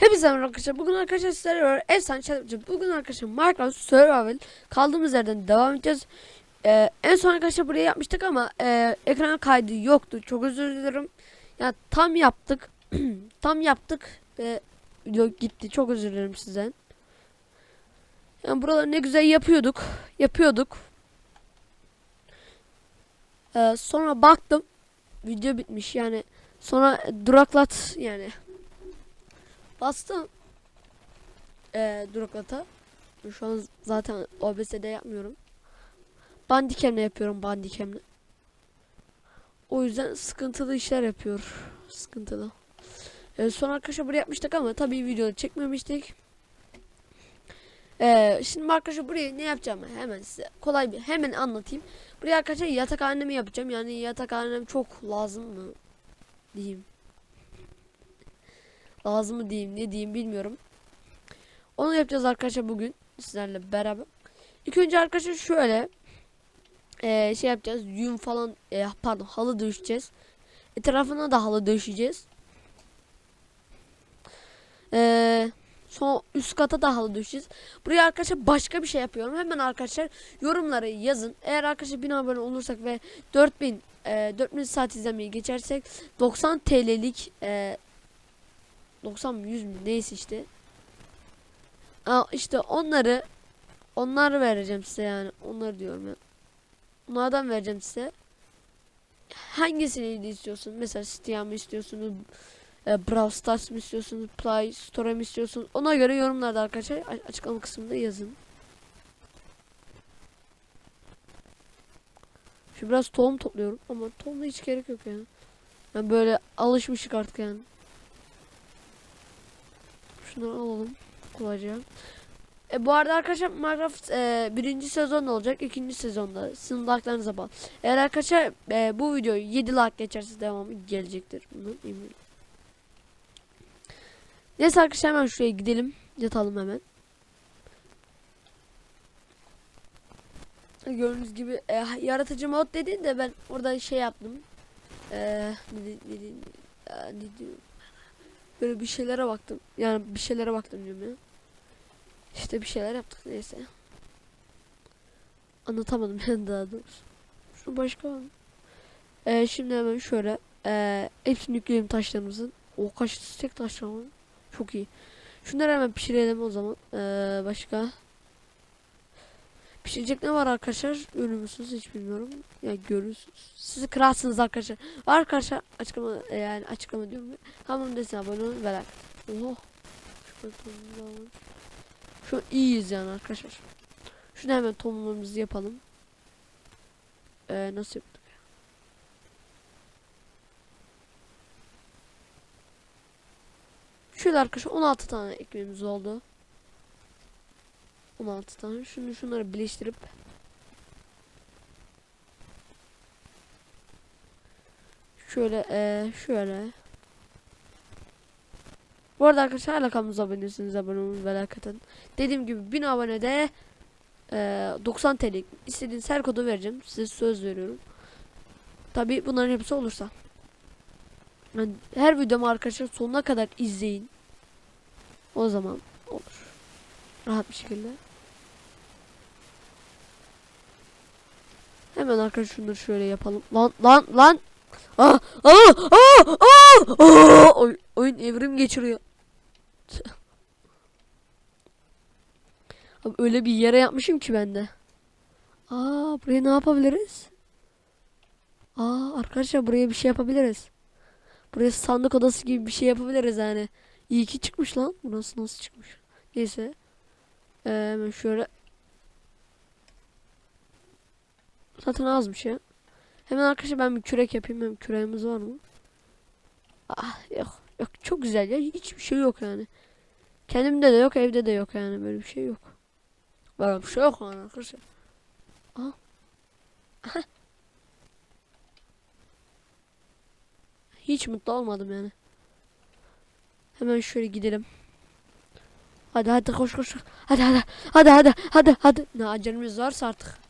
Hepinize merhaba arkadaşlar. Bugün arkadaşlar sizlerle beraber efsane yapacağız. Bugün arkadaşlar Minecraft Survival kaldığımız yerden devam edeceğiz. Ee, en son arkadaşlar buraya yapmıştık ama e, ekran kaydı yoktu. Çok özür dilerim. Ya tam yaptık. tam yaptık ve video gitti. Çok özür dilerim sizden. Yani buraları ne güzel yapıyorduk. Yapıyorduk. Ee, sonra baktım video bitmiş yani. Sonra duraklat yani Bastım. Ee, duraklata. Şu an zaten OBS'de yapmıyorum. Bandicam'le yapıyorum bandicam'le. O yüzden sıkıntılı işler yapıyor. Sıkıntılı. Ee, son arkadaşlar buraya yapmıştık ama tabii videoda çekmemiştik. Ee, şimdi arkadaşlar buraya ne yapacağımı hemen size kolay bir hemen anlatayım. Buraya arkadaşlar yatakhanemi yapacağım. Yani yatakhanem çok lazım mı diyeyim lazım mı diyeyim ne diyeyim bilmiyorum. Onu yapacağız arkadaşlar bugün sizlerle beraber. İlk önce arkadaşlar şöyle eee, şey yapacağız. Yün falan eee, pardon halı döşeceğiz. Etrafına da halı döşeceğiz. Eee son üst kata da halı döşeceğiz. Buraya arkadaşlar başka bir şey yapıyorum. Hemen arkadaşlar yorumları yazın. Eğer arkadaşlar 1000 abone olursak ve 4000 eee 4000 saat izlemeyi geçersek 90 TL'lik eee 90 mı 100 mü neyse işte. Aa, işte onları onları vereceğim size yani. Onları diyorum ya. Onlardan vereceğim size. Hangisini istiyorsun? Mesela Steam mı istiyorsunuz? E, Brawl Stars mı istiyorsunuz? Play Store mi istiyorsunuz? Ona göre yorumlarda arkadaşlar açıklama kısmında yazın. Şu biraz tohum topluyorum ama tohumda hiç gerek yok yani. Yani böyle alışmışık artık yani. Şunları alalım kolayca. E, bu arada arkadaşlar Minecraft e, birinci sezon olacak. ikinci sezonda. Sizin like'larınıza bağlı. Eğer arkadaşlar e, bu videoyu 7 like geçerse devamı gelecektir. Bundan eminim. Neyse arkadaşlar hemen şuraya gidelim. Yatalım hemen. Gördüğünüz gibi e, yaratıcı mod dediğinde ben orada şey yaptım. E, ne, ne, ne, ne, ne diyor? Böyle bir şeylere baktım. Yani bir şeylere baktım diyorum ya. İşte bir şeyler yaptık neyse. Anlatamadım yani daha doğrusu. Şu başka var mı? Ee, şimdi hemen şöyle. Ee, hepsini yükleyelim taşlarımızın. O kaç tek taş? Çok iyi. Şunları hemen pişirelim o zaman. Ee, başka. Pişirecek ne var arkadaşlar? Görür müsünüz hiç bilmiyorum. Ya görürsünüz. Siz kralsınız arkadaşlar. Var arkadaşlar açıklama e, yani açıklama diyorum. Tamam desin abone olun ve like. Şu iyiyiz yani arkadaşlar. Şunu hemen tohumlarımızı yapalım. Ee, nasıl yaptık? Şöyle arkadaşlar 16 tane ekmeğimiz oldu. 16 tane. Şunu şunları birleştirip şöyle e, şöyle bu arada arkadaşlar hala kanalımıza abone değilseniz abone olun ve like atın. Dediğim gibi 1000 abonede e, 90 TL istediğiniz her kodu vereceğim. Size söz veriyorum. Tabi bunların hepsi olursa. Yani her videomu arkadaşlar sonuna kadar izleyin. O zaman olur. Rahat bir şekilde. Hemen arkadaşlar şunları şöyle yapalım. Lan lan lan. Aa, aa, aa, aa, aa. Oy, oyun evrim geçiriyor. Abi öyle bir yere yapmışım ki ben de. Aa buraya ne yapabiliriz? Aa arkadaşlar buraya bir şey yapabiliriz. Buraya sandık odası gibi bir şey yapabiliriz yani. İyi ki çıkmış lan. Burası nasıl çıkmış? Neyse. Ee, şöyle. Zaten azmış ya. Hemen arkadaşlar ben bir kürek yapayım. Hem küreğimiz var mı? Ah yok. Yok çok güzel ya. Hiçbir şey yok yani. Kendimde de yok, evde de yok yani böyle bir şey yok. Böyle bir şey yok yani arkadaşlar. Aha. Aha. Hiç mutlu olmadım yani. Hemen şöyle gidelim. Hadi hadi koş. koş. Hadi hadi. Hadi hadi. Hadi hadi. Ne acelemiz varsa artık.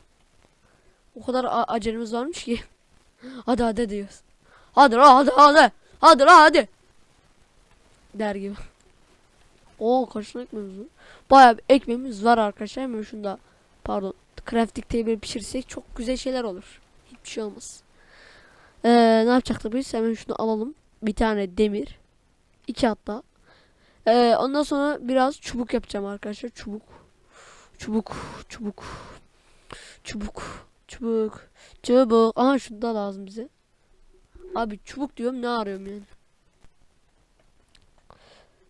O kadar acelemiz varmış ki. Hadi hadi diyoruz. Hadi hadi hadi. Hadi hadi. Der gibi. Oo tane ekmeğimiz var? Bayağı bir ekmeğimiz var arkadaşlar. Hemen şunda pardon crafting table pişirsek çok güzel şeyler olur. Hiçbir şey olmaz. Ee, ne yapacaktık biz? Hemen şunu alalım. Bir tane demir. iki hatta. Ee, ondan sonra biraz çubuk yapacağım arkadaşlar. Çubuk. Çubuk. Çubuk. Çubuk. Çubuk. Çubuk. Aha şunu da lazım bize. Abi çubuk diyorum ne arıyorum yani.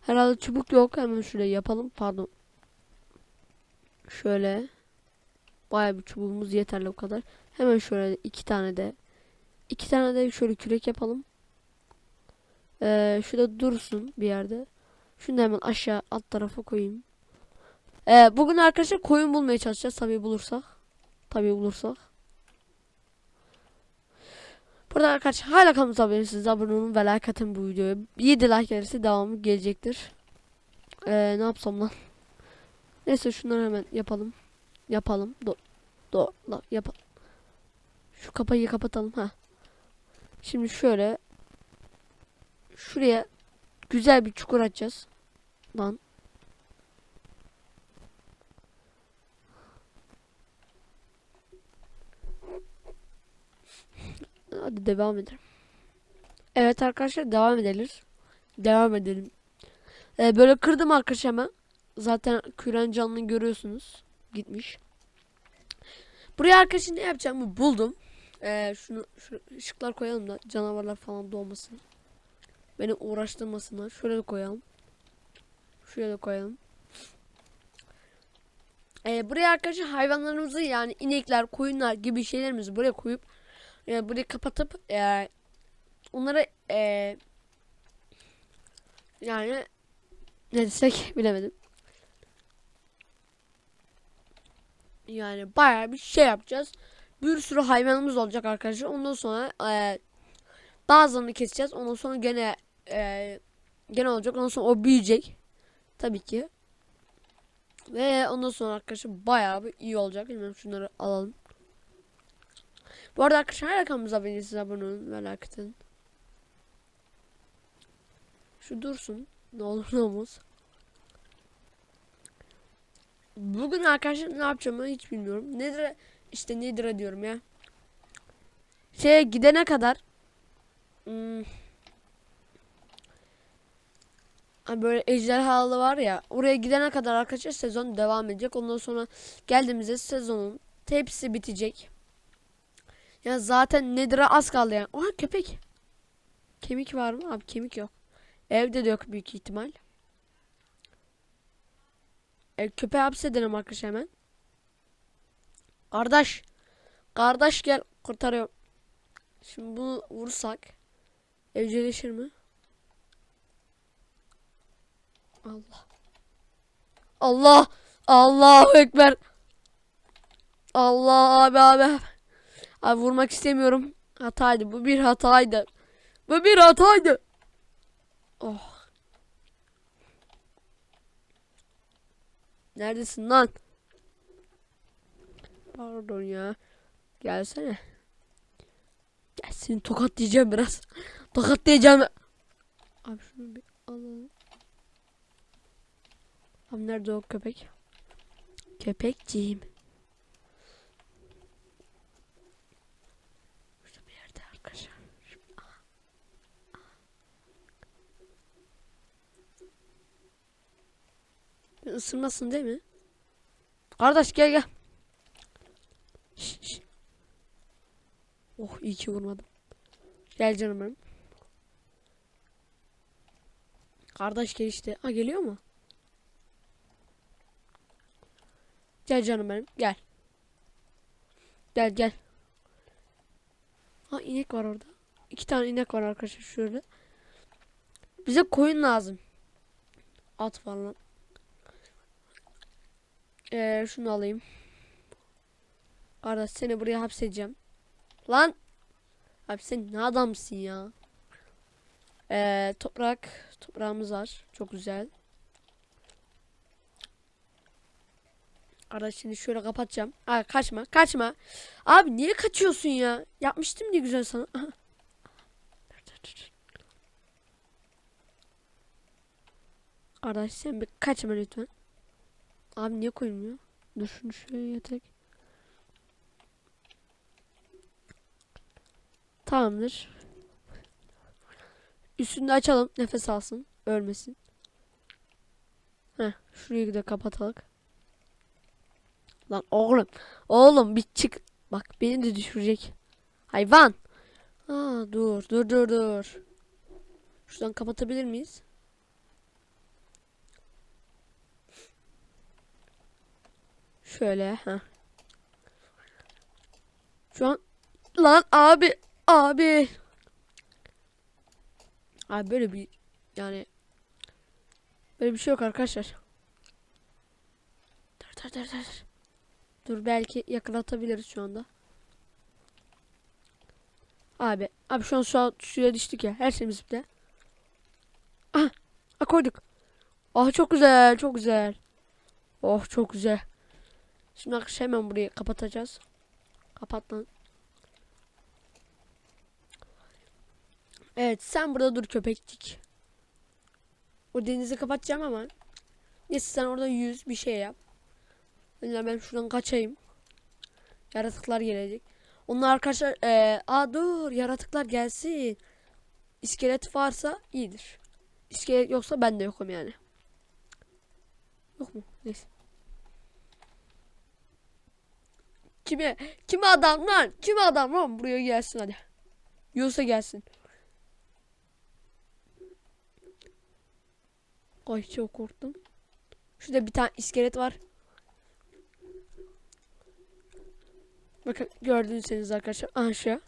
Herhalde çubuk yok. Hemen şöyle yapalım. Pardon. Şöyle. Bayağı bir çubuğumuz yeterli o kadar. Hemen şöyle iki tane de. iki tane de şöyle kürek yapalım. Ee, şurada dursun bir yerde. Şunu da hemen aşağı alt tarafa koyayım. Ee, bugün arkadaşlar koyun bulmaya çalışacağız. Tabii bulursak. Tabii bulursak. Burada arkadaşlar hala kanalımıza abone değilseniz abone olun ve like atın bu videoya. 7 like gelirse devamı gelecektir. Ee, ne yapsam lan? Neyse şunları hemen yapalım. Yapalım. Do do yapalım. Şu kapıyı kapatalım ha. Şimdi şöyle şuraya güzel bir çukur açacağız. Lan. Hadi devam edelim. Evet arkadaşlar devam edelim. Devam edelim. Ee, böyle kırdım arkadaşlar hemen. Zaten küren canlını görüyorsunuz. Gitmiş. Buraya arkadaşlar ne yapacağımı buldum. Ee, şunu, şu ışıklar koyalım da canavarlar falan doğmasın. Beni uğraştırmasınlar. Şöyle de koyalım. Şuraya da koyalım. Ee, buraya arkadaşlar hayvanlarımızı yani inekler, koyunlar gibi şeylerimizi buraya koyup e, burayı kapatıp e, onları e, yani ne desek bilemedim. Yani bayağı bir şey yapacağız. Bir sürü hayvanımız olacak arkadaşlar. Ondan sonra e, bazılarını keseceğiz. Ondan sonra gene e, gene olacak. Ondan sonra o büyüyecek. Tabii ki. Ve ondan sonra arkadaşlar bayağı bir iyi olacak. Hemen şunları alalım. Bu arada arkadaşlar her kanalımıza abone değilseniz abone olun. Merak edin. Şu dursun. Ne olur ne olmaz. Bugün arkadaşlar ne yapacağımı hiç bilmiyorum. Nedir işte nedir diyorum ya. Şeye gidene kadar hmm, hani böyle ejderhalı var ya oraya gidene kadar arkadaşlar sezon devam edecek. Ondan sonra geldiğimizde sezonun hepsi bitecek. Ya zaten Nedir'e az kaldı yani. Oha köpek. Kemik var mı? Abi kemik yok. Evde de yok büyük ihtimal. E, köpeği hapsedelim arkadaşlar hemen. Kardeş. Kardeş gel kurtarıyor. Şimdi bunu vursak evcilleşir mi? Allah. Allah. Allahu ekber. Allah abi abi. Abi vurmak istemiyorum. Hataydı. Bu bir hataydı. Bu bir hataydı. Oh. Neredesin lan? Pardon ya. Gelsene. Gel seni tokatlayacağım biraz. Tokatlayacağım. Abi şunu bir alalım. Abi nerede o köpek? Köpekciğim. Şurada bir yerde arkadaşlar. Şu- aha. Beni Isırmasın değil mi? Kardeş gel gel. Şş, şş. Oh iyi ki vurmadım. Gel canım benim. Kardeş gel işte. Ha geliyor mu? Gel canım benim. Gel. Gel gel. Ha inek var orada. İki tane inek var arkadaşlar şöyle. Bize koyun lazım. At falan. Ee, şunu alayım. Kardeş seni buraya hapsedeceğim. Lan. Abi sen ne adamsın ya. Ee, toprak. Toprağımız var. Çok güzel. Kardeş şimdi şöyle kapatacağım. Aa, kaçma. Kaçma. Abi niye kaçıyorsun ya? Yapmıştım diye güzel sana. Kardeş sen bir kaçma lütfen. Abi niye koyulmuyor? Dur şunu şöyle yatak. Tamamdır. Üstünü açalım. Nefes alsın. Ölmesin. Heh. Şurayı da kapatalım. Lan oğlum. Oğlum bir çık. Bak beni de düşürecek. Hayvan. Aa, dur dur dur dur. Şuradan kapatabilir miyiz? Şöyle ha. Şu an lan abi abi. Abi böyle bir yani böyle bir şey yok arkadaşlar. Dur dur dur dur. Dur belki yakalatabiliriz şu anda. Abi abi şu an şu suya düştük ya. Her şeyimiz bitti. Ah, ah koyduk. Ah çok güzel çok güzel. Oh çok güzel. Şimdi arkadaşlar hemen burayı kapatacağız. Kapat lan. Evet sen burada dur köpekçik. O denizi kapatacağım ama. Neyse sen orada yüz bir şey yap. Önce ben şuradan kaçayım. Yaratıklar gelecek. Onlar arkadaşlar eee aa dur yaratıklar gelsin. İskelet varsa iyidir. İskelet yoksa ben de yokum yani. Yok mu? Neyse. Kime? Kime adam lan? Kime adam lan? Buraya gelsin hadi. Yiyorsa gelsin. Ay çok korktum. Şurada bir tane iskelet var. Bakın gördüğünüz arkadaşlar. Şu.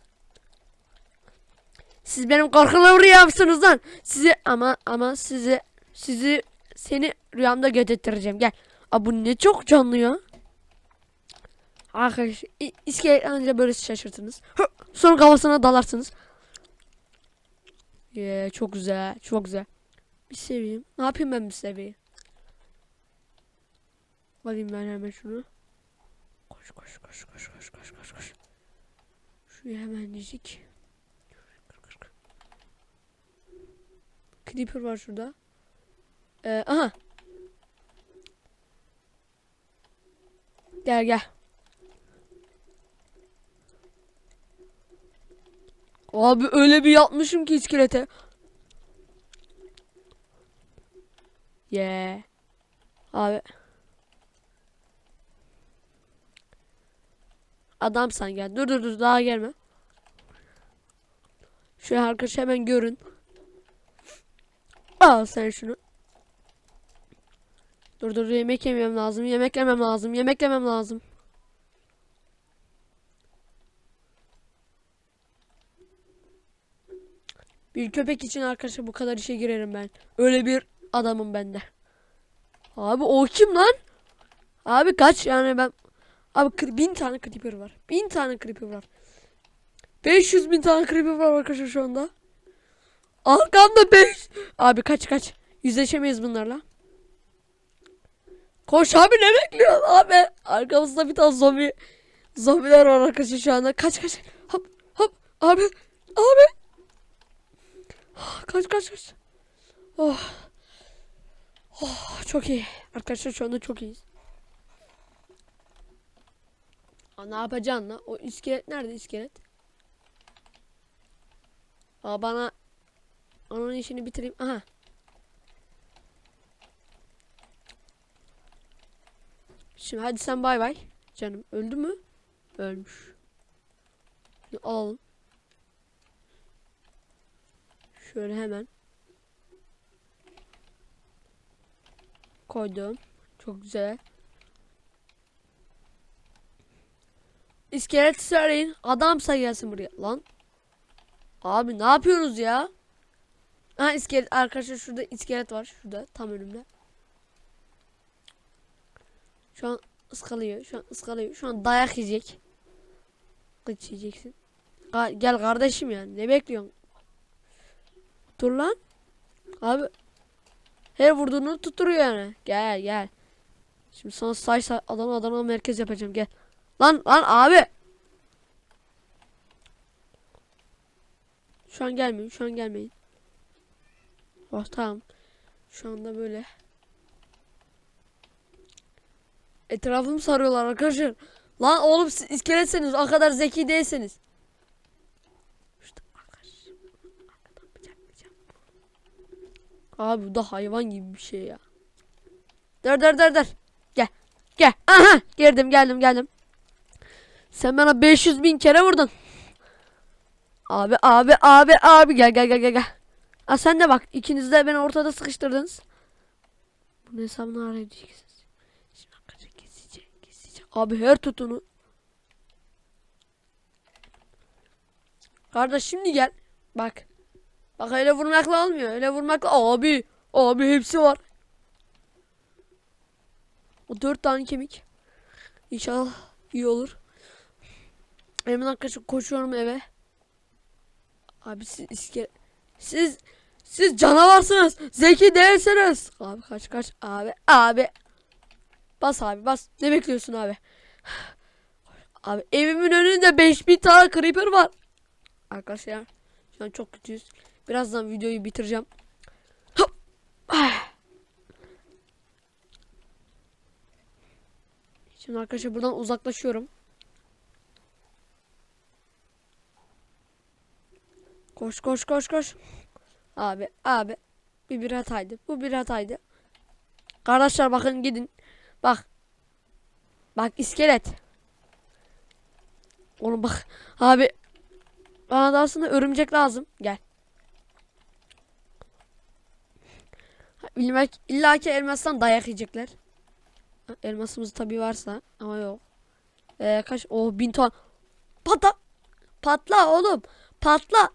Siz benim korkulu rüyamsınız lan. Sizi ama ama sizi sizi seni rüyamda gözettireceğim. Gel. Aa bu ne çok canlı ya. Arkadaşlar iskelet anca böyle şaşırtınız. Hı, Sonra kafasına dalarsınız. Yeah, çok güzel. Çok güzel. Bir seveyim. Ne yapayım ben bir seveyim? Alayım ben hemen şunu. Koş koş koş koş koş koş koş koş. Şuraya kır, kır. Creeper var şurada. Ee, aha. Gel gel. Abi öyle bir yapmışım ki iskelete. Yeah. Abi. Adam sen gel. Dur dur dur daha gelme. Şöyle arkadaş hemen görün. Al sen şunu. Dur dur yemek yemem lazım. Yemek yemem lazım. Yemek yemem lazım. Bir köpek için arkadaşlar bu kadar işe girerim ben. Öyle bir adamım bende. Abi o kim lan? Abi kaç yani ben Abi bin tane creeper var. Bin tane creeper var. 500 bin tane creeper var arkadaşlar şu anda. Arkamda 5. Abi kaç kaç. Yüzleşemeyiz bunlarla. Koş abi ne bekliyorsun abi? Arkamızda bir tane zombi. Zombiler var arkadaşlar şu anda. Kaç kaç. Hop hop. Abi. Abi. Kaç kaç kaç. Oh. Oh çok iyi. Arkadaşlar şu anda çok iyiyiz. Aa, ne yapacaksın lan? O iskelet nerede iskelet? Aa bana onun işini bitireyim. Aha. Şimdi hadi sen bay bay. Canım öldü mü? Ölmüş. Şimdi alalım. Şöyle hemen. Koydum. Çok güzel. İskelet söyleyin. Adamsa gelsin buraya. Lan. Abi ne yapıyorsunuz ya? Ha iskelet arkadaşlar şurada iskelet var. Şurada tam önümde. Şu an ıskalıyor. Şu an ıskalıyor. Şu an dayak yiyecek. Kıç yiyeceksin. Gel kardeşim ya. Ne bekliyorsun? Dur lan. Abi. Her vurduğunu tutturuyor yani. Gel gel. Şimdi sana say say Adana Adana merkez yapacağım gel. Lan lan abi. Şu an gelmeyin şu an gelmeyin. Oh tamam. Şu anda böyle. Etrafımı sarıyorlar arkadaşlar. Lan oğlum iskeletseniz o kadar zeki değilseniz. Abi bu da hayvan gibi bir şey ya. Dur dur dur dur. Gel. Gel. Aha. Girdim geldim geldim. Sen bana 500 bin kere vurdun. Abi abi abi abi gel gel gel gel gel. Aa sen de bak ikiniz de beni ortada sıkıştırdınız. Bunun hesabını arayacaksınız. Şimdi arkadaşlar kesecek kesecek. Abi her tutunu. Kardeş şimdi gel. Bak. Bak öyle vurmakla olmuyor. Öyle vurmakla abi. Abi hepsi var. O dört tane kemik. İnşallah iyi olur. Hemen arkadaşlar koşuyorum eve. Abi siz iske... Siz siz canavarsınız. Zeki değilsiniz. Abi kaç kaç. Abi abi. Bas abi bas. Ne bekliyorsun abi? Abi evimin önünde 5000 tane creeper var. Arkadaşlar şu an çok kötüyüz. Birazdan videoyu bitireceğim. Şimdi arkadaşlar buradan uzaklaşıyorum. Koş koş koş koş. Abi abi. Bir bir hataydı. Bu bir hataydı. Kardeşler bakın gidin. Bak. Bak iskelet. Oğlum bak. Abi. Bana da aslında örümcek lazım. Gel. Bilmek illaki elmastan dayak yiyecekler. Elmasımız tabii varsa ama yok. Ee, kaç? Oh bin ton. Patla. Patla oğlum. Patla.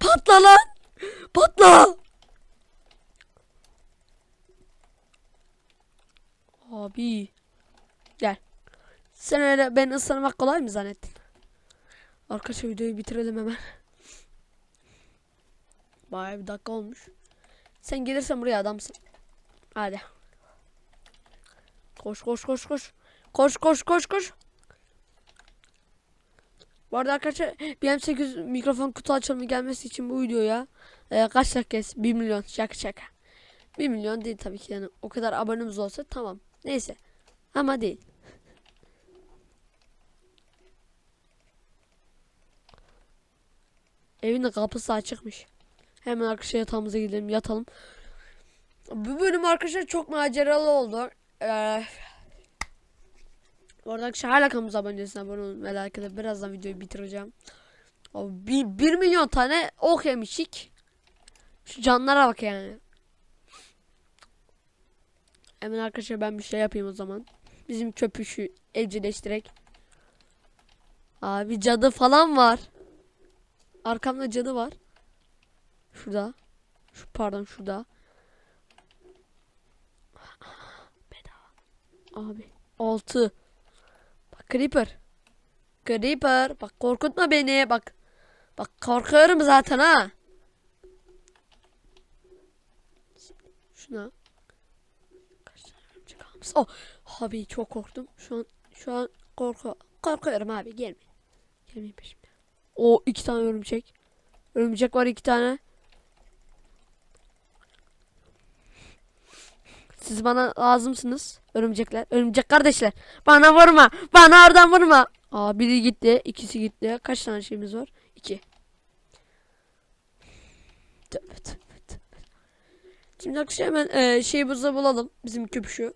Patla lan. Patla. Abi. Gel. Sen öyle beni ısırmak kolay mı zannettin? Arkadaşlar videoyu bitirelim hemen. Bayağı bir dakika olmuş. Sen gelirsen buraya adamsın. Hadi. Koş koş koş koş. Koş koş koş koş. Bu arada arkadaşlar BM8 mikrofon kutu açılımı gelmesi için bu videoya e, kaç dakika? 1 milyon şaka şaka. 1 milyon değil tabii ki yani o kadar abonemiz olsa tamam. Neyse. Ama değil. Evin de kapısı açıkmış. Hemen arkadaşlar yatağımıza gidelim yatalım. Bu bölüm arkadaşlar çok maceralı oldu. Ee, Orada arkadaşlar hala kanalımıza abone değilsiniz abone olun. Birazdan videoyu bitireceğim. O bir, bir milyon tane ok yemişik. Şu canlara bak yani. Hemen arkadaşlar ben bir şey yapayım o zaman. Bizim köpüşü evcilleştirek. Abi cadı falan var. Arkamda cadı var. Şurada. Şu pardon şurada. Abi 6. Bak Creeper. Creeper. Bak korkutma beni. Bak. Bak korkuyorum zaten ha. Şuna. Kaç tane örümcek almış? Oh. Abi çok korktum. Şu an şu an korku korkuyorum abi gelme. Gelmeyin peşimden. O iki tane örümcek. Örümcek var iki tane. Siz bana lazımsınız. Örümcekler. Örümcek kardeşler. Bana vurma. Bana oradan vurma. Aa biri gitti. ikisi gitti. Kaç tane şeyimiz var? İki. Tövbe tövbe tövbe. Şimdi arkadaşlar hemen e, şeyimizi bulalım. Bizim köpüşü.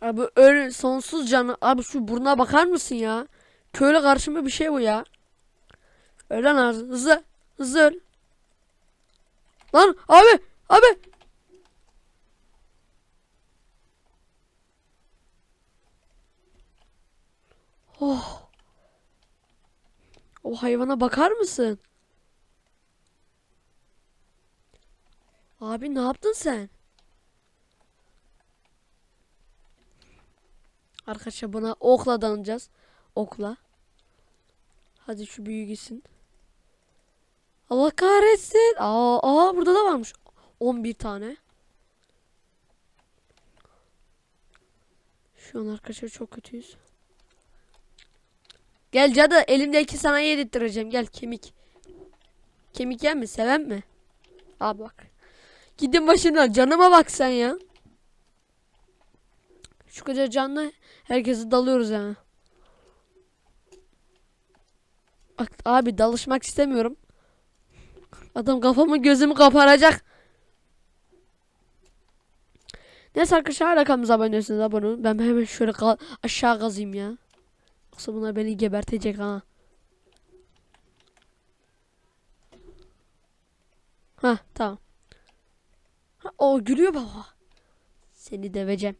Abi öyle sonsuz canı. Abi şu burnuna bakar mısın ya? Köyle karşıma bir şey bu ya. Öyle lan hızlı. Hızlı öl. Lan abi. Abi. Oh. O hayvana bakar mısın? Abi ne yaptın sen? Arkadaşlar buna okla danacağız. Okla. Hadi şu büyü gitsin. Allah kahretsin. Aa, aa burada da varmış. 11 tane. Şu an arkadaşlar çok kötüyüz. Gel cadı elimdeki sana yedirttireceğim. Gel kemik. Kemik yer mi? Seven mi? Al bak. Gidin başımdan. Canıma bak sen ya. Şu kadar canlı herkese dalıyoruz yani. Abi dalışmak istemiyorum. Adam kafamı gözümü kaparacak. Neyse arkadaşlar hala kanalımıza abone değilseniz abone olun. Ben hemen şöyle ka- aşağı kazayım ya. Yoksa bunlar beni gebertecek ha. Ha tamam. Ha, o gülüyor baba. Seni döveceğim.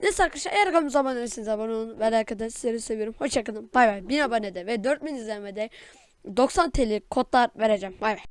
Neyse arkadaşlar eğer kanalımıza abone değilseniz abone olun. Ve arkadaşlar sizleri seviyorum. Hoşçakalın. Bay bay. 1000 abonede ve 4000 izlenmede 90 TL kodlar vereceğim. Bay bay.